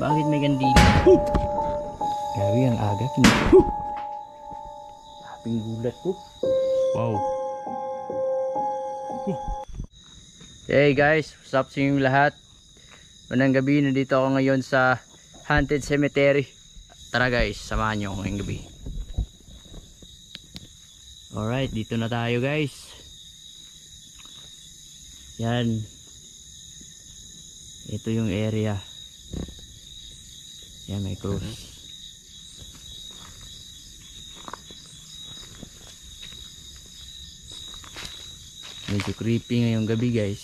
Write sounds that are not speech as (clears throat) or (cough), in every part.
Bakit may kandila? Grabe ang aga. Laping gulat ko. Wow. Hey guys, what's up sa inyong lahat? Unang gabi, nandito ako ngayon sa Haunted Cemetery. Tara guys, samahan nyo ako ngayong gabi. Alright, dito na tayo guys. Yan. Ito yung area. Yan, may cross. Medyo creepy ngayong gabi guys.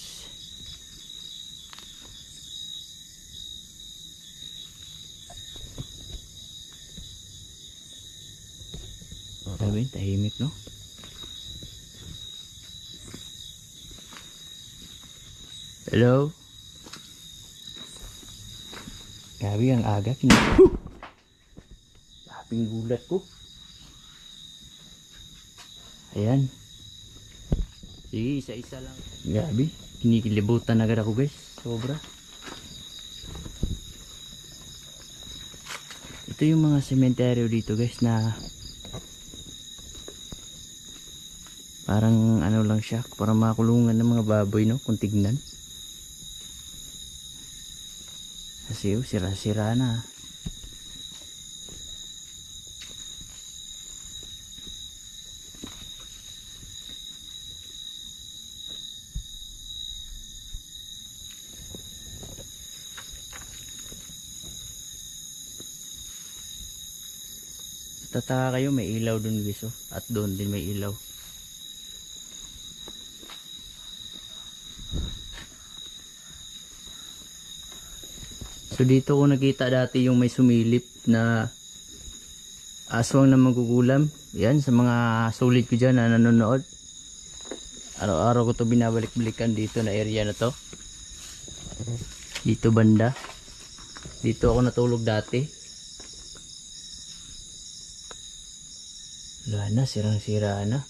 Sabi, tahimik no? Hello? Grabe ang aga. Kin- Laping gulat ko. Ayan. Sige, isa-isa lang. Grabe. Kinikilibutan agad ako guys. Sobra. Ito yung mga sementeryo dito guys na parang ano lang siya. Parang makulungan ng mga baboy no. Kung tignan. Kasi sira-sira na. Tataka kayo may ilaw dun guys oh. At doon din may ilaw. So dito ko nakita dati yung may sumilip na aswang na magugulam. Yan sa mga sulit ko dyan na nanonood. Araw-araw ko to binabalik-balikan dito na area na to. Dito banda. Dito ako natulog dati. Wala na, sirang-sira na.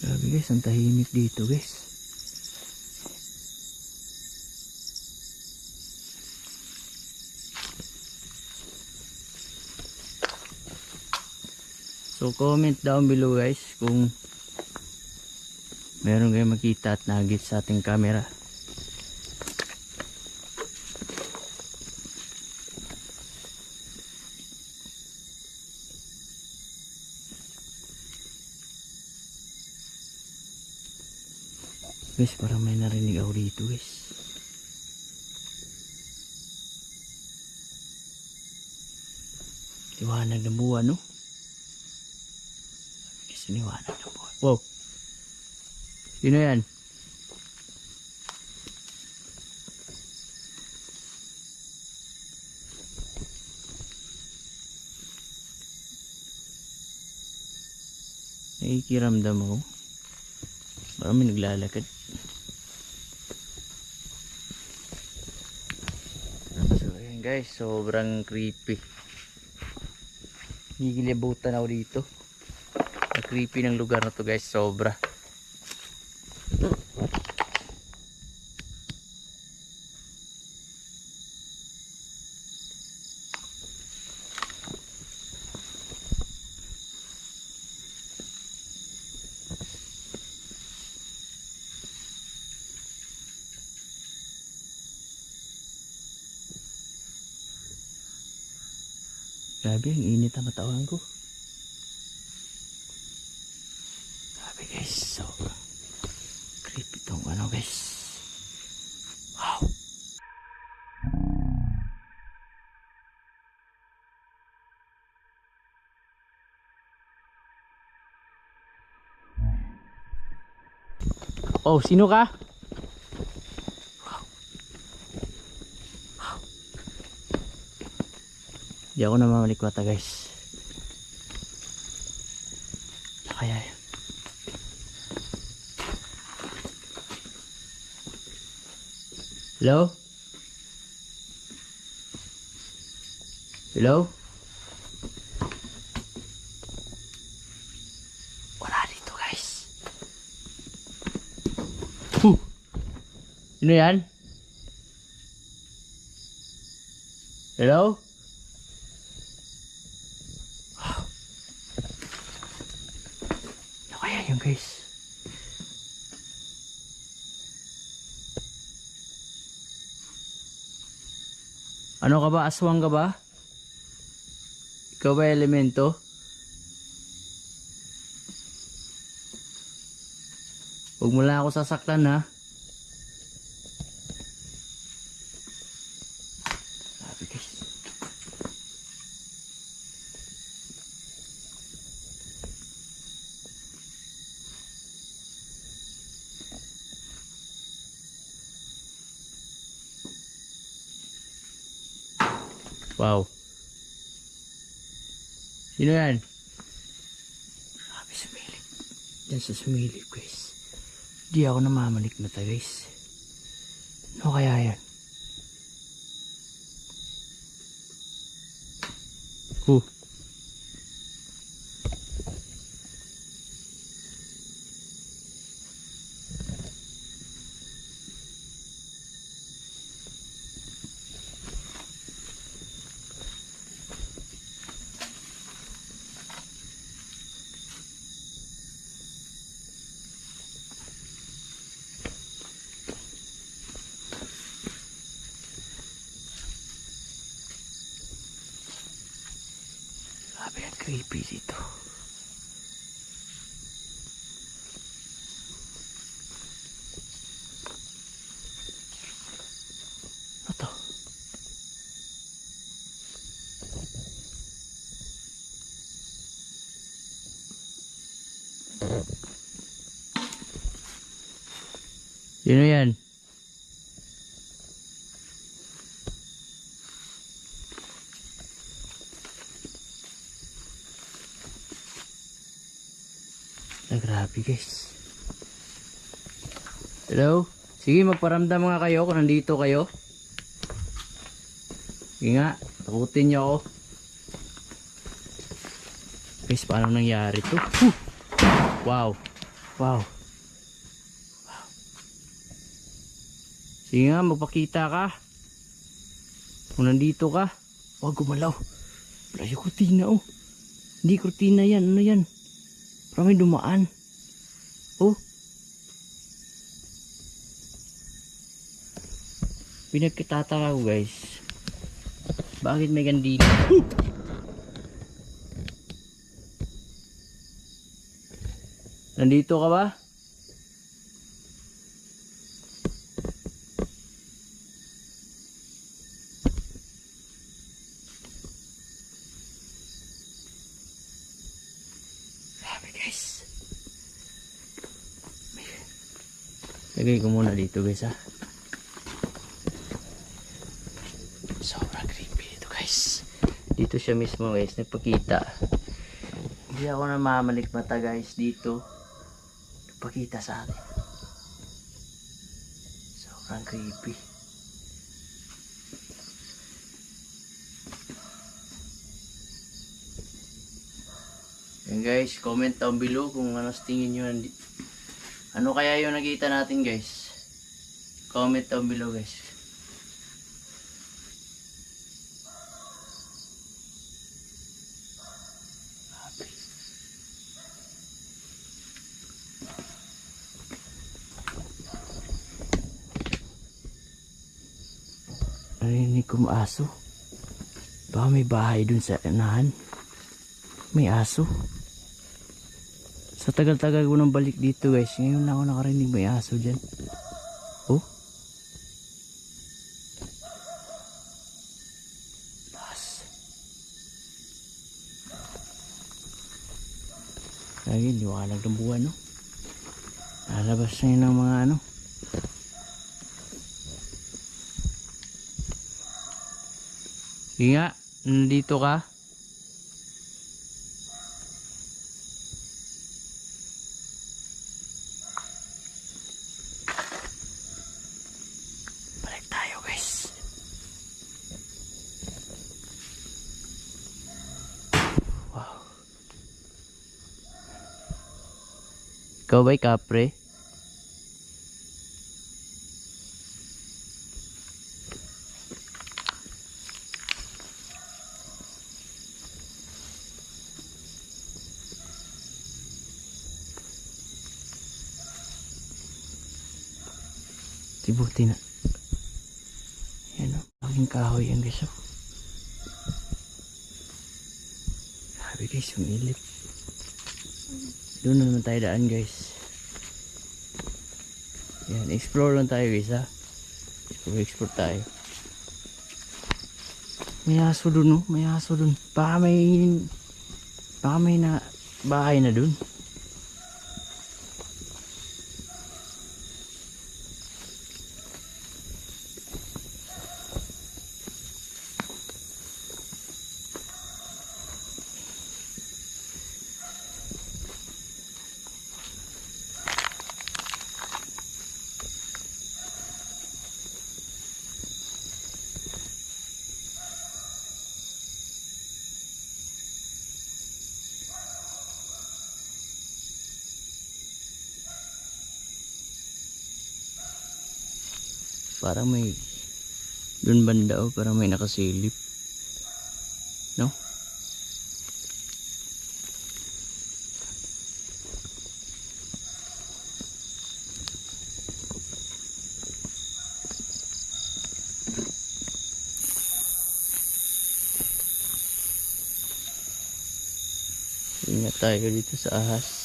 Grabe guys, ang tahimik dito guys. So comment down below guys kung meron kayong makita at nagit sa ating camera. Guys, parang may narinig ako dito guys. Liwanag ng buwan, no? Guys, liwanag ng buwan. Wow! Sino yan? Nakikiramdam ako. Parang may naglalakad. So guys, sobrang creepy. Gigilibutan ako dito. Ang creepy ng lugar na to guys, sobra. Grabe, ang init ang katawan ko. Grabe guys, so creepy tong ano guys. Wow. Oh, sino ka? Di ako na mamalikwata guys. Kaya yun. Hello? Hello? Wala dito guys. Huh! Sino yan? Hello? Yun guys? Ano ka ba? Aswang ka ba? Ikaw ba elemento? Huwag mo lang ako sasaktan ha. Wow. Sino yan? Grabe sumilip. Yan sa sumilip guys. Di ako namamalik mata guys. Ano kaya yan? Huh. Creepy dito. Ano? Sino yan? Grabe guys. Hello? Sige, magparamdam nga kayo kung nandito kayo. Sige nga, takutin niyo ako. Guys, paano nangyari to? Huh! Wow. Wow. Sige nga, magpakita ka. Kung nandito ka. Huwag gumalaw. Wala yung kurtina oh. Hindi kurtina yan. Ano yan? Parang may dumaan. Oh. Pinagkitataka ko guys. Bakit may gandila? Huh! Nandito ka ba? Grabe guys. Lagay ko muna dito guys ha. Sobrang creepy ito guys. Dito siya mismo guys, nagpakita. Hindi ako namamalik mata guys dito. Nagpakita sa akin. Sobrang creepy. Yan guys, comment down below kung ano tingin nyo ano kaya yung nakita natin guys. Comment down below guys. Narinig ko aso. Baka may bahay dun sa unahan. May aso. Sa tagal-tagal ko nang balik dito guys, ngayon na ako nakarinig may aso dyan. Oh. Lakas. Lagi, liwanag ng buwan, no? Lalabas na yun ng mga ano. Sige nga, nandito ka. Ikaw ba'y kapre? Tibuti na. Yan ang aking kahoy yan guys. Grabe guys, humili. Eh. Tayo daan guys. Yan, explore lang tayo guys ha. Explore, explore tayo. May aso dun oh, may aso dun. Baka may, baka may na, bahay na dun. Parang may dun banda oh, parang may nakasilip. No? Ingat tayo dito sa ahas.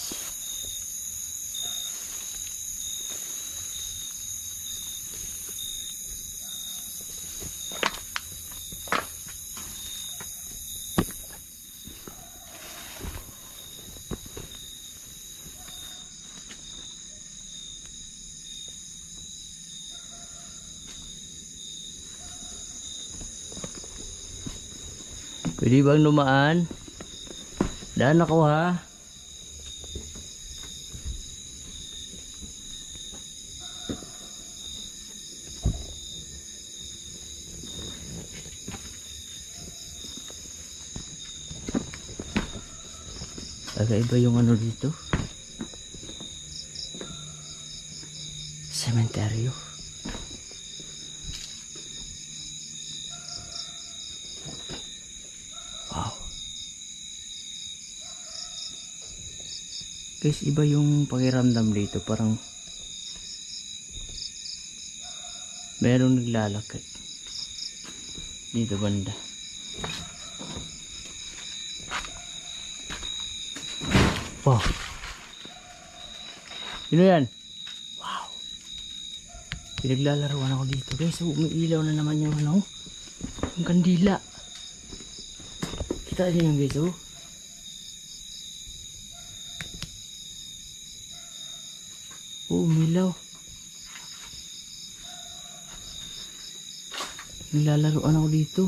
Pwede bang lumaan? Daan ako ha. Kakaiba yung ano dito. Sementeryo. Guys, iba yung pakiramdam dito. Parang merong naglalakad. Dito banda. Wow. Sino yan? Wow. Pinaglalaruan ako dito guys. Umiilaw na naman yung ano. Yung kandila. Kita niyo yung guys oh. Umilaw. Nilalaroan ako dito.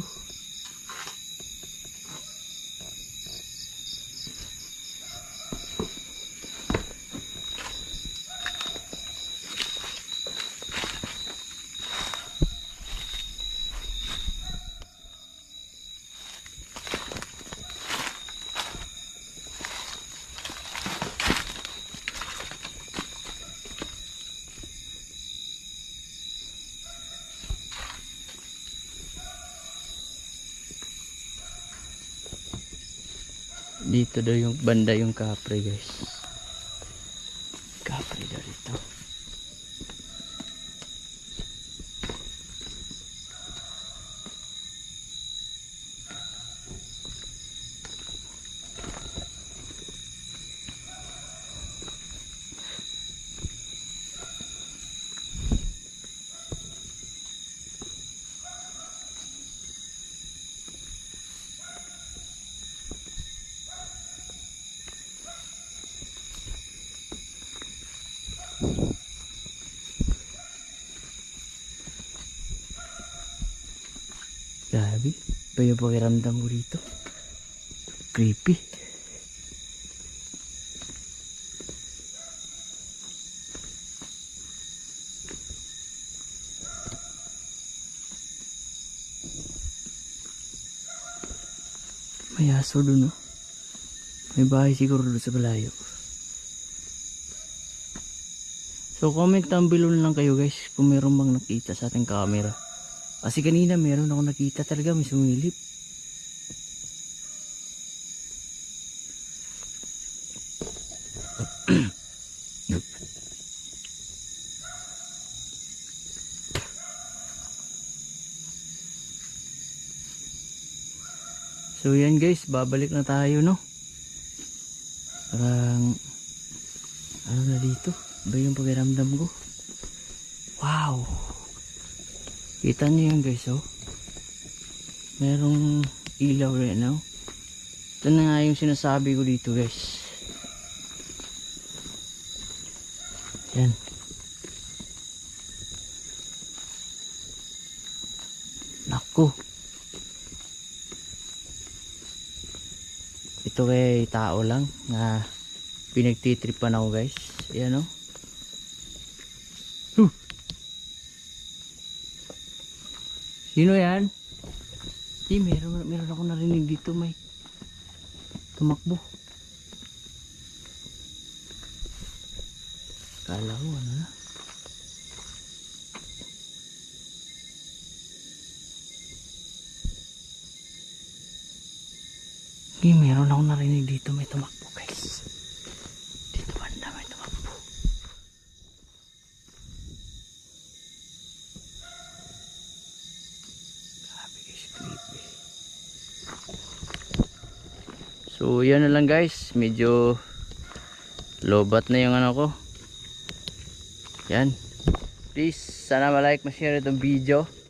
Dito daw yung banda yung kapre guys. Kapre daw dito. Grabe. Iba yung pakiramdam ko dito. Creepy. May aso dun, no? May bahay siguro doon sa balayo. So, comment down below lang kayo guys kung meron bang nakita sa ating camera. Kasi kanina meron ako nakita talaga may sumilip. (clears throat) so yan guys, babalik na tayo no. Parang ano na dito? Ba yung pakiramdam ko? Wow! Kita niyo yan guys oh. Merong ilaw rin no. Ito na nga yung sinasabi ko dito guys. Yan. Naku. Ito kay tao lang na pinagtitripan ako guys. Ayan o. Huh. Sino yan? Di, meron, meron ako narinig dito may tumakbo. Kala ko ano na. Hindi, meron ako narinig dito may tumakbo guys. Dito banda may tumakbo. Grabe guys, creepy. Yan na lang guys. Medyo lobat na yung ano ko. Yan. Please, sana ma-like, ma-share itong video.